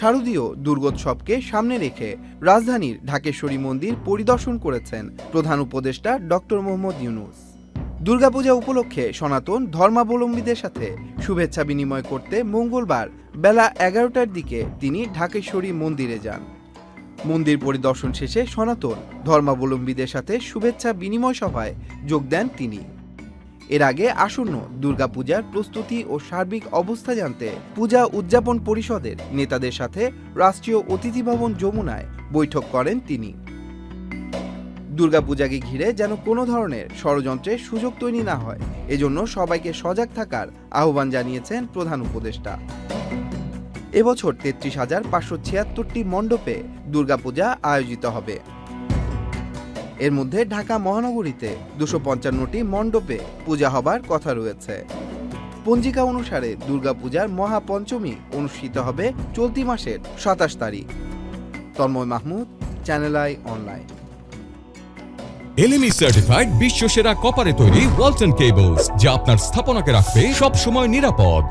শারদীয় দুর্গোৎসবকে সামনে রেখে রাজধানীর ঢাকেশ্বরী মন্দির পরিদর্শন করেছেন প্রধান উপদেষ্টা ডক্টর মোহাম্মদ ইউনুস। দুর্গাপূজা উপলক্ষে সনাতন ধর্মাবলম্বীদের সাথে শুভেচ্ছা বিনিময় করতে মঙ্গলবার বেলা এগারোটার দিকে তিনি ঢাকেশ্বরী মন্দিরে যান। মন্দির পরিদর্শন শেষে সনাতন ধর্মাবলম্বীদের সাথে শুভেচ্ছা বিনিময় সভায় যোগ দেন তিনি। এর আগে আসন্ন দুর্গাপূজার প্রস্তুতি ও সার্বিক অবস্থা জানতে পূজা উদযাপন পরিষদের নেতাদের সাথে রাষ্ট্রীয় অতিথি ভবন যমুনায় বৈঠক করেন তিনি। দুর্গাপূজাকে ঘিরে যেন কোনো ধরনের ষড়যন্ত্রের সুযোগ তৈরি না হয়, এজন্য সবাইকে সজাগ থাকার আহ্বান জানিয়েছেন প্রধান উপদেষ্টা। এবছর তেত্রিশ হাজার পাঁচশো ছিয়াত্তরটি মণ্ডপে দুর্গাপূজা আয়োজিত হবে। এর মধ্যে ঢাকা মহানগরীতে দুশো পঞ্চান্নটি মণ্ডপে পূজা হবার কথা রয়েছে। পঞ্জিকা অনুসারে দুর্গাপূজার মহাপঞ্চমী অনুষ্ঠিত হবে চলতি মাসের সাতাশ তারিখ। Tanmoy Mahmud channel I online LME certified বিশ্ব সেরা কপারে তৈরি ওয়ালটন কেবলস যা আপনার স্থাপনাকে রাখবে সব সময় নিরাপদ।